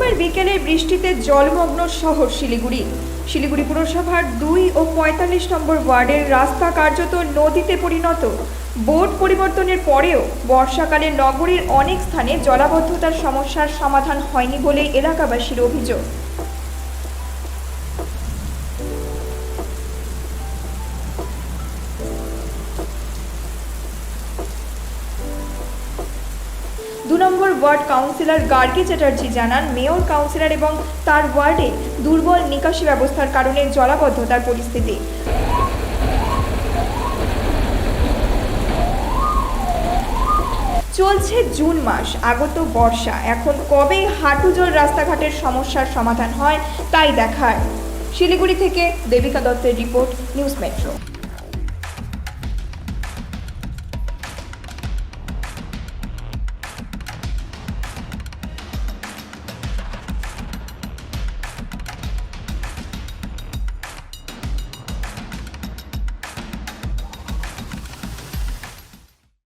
বিকেলে বৃষ্টিতে জলমগ্ন শহর শিলিগুড়ি। শিলিগুড়ি পুরসভার দুই ও পঁয়তাল্লিশ নম্বর ওয়ার্ডের রাস্তা কার্যত নদীতে পরিণত। বোর্ড পরিবর্তনের পরেও বর্ষাকালে নগরীর অনেক স্থানে জলাবদ্ধতার সমস্যার সমাধান হয়নি বলে এলাকাবাসীর অভিযোগ। দু number ward councillor Gargi Chatterjee জানান, মেয়র, কাউন্সিলর এবং তার ওয়ার্ডে দুর্বল নিকাশি ব্যবস্থার কারণে জলাবদ্ধতার পরিস্থিতি। চলছে জুন মাস, আগত বর্ষা। এখন কবে হাঁটু জল রাস্তাঘাটের সমস্যার সমাধান হয়, তাই দেখার। শিলিগুড়ি থেকে দেবিকা দত্তের রিপোর্ট, নিউজ মেট্রো।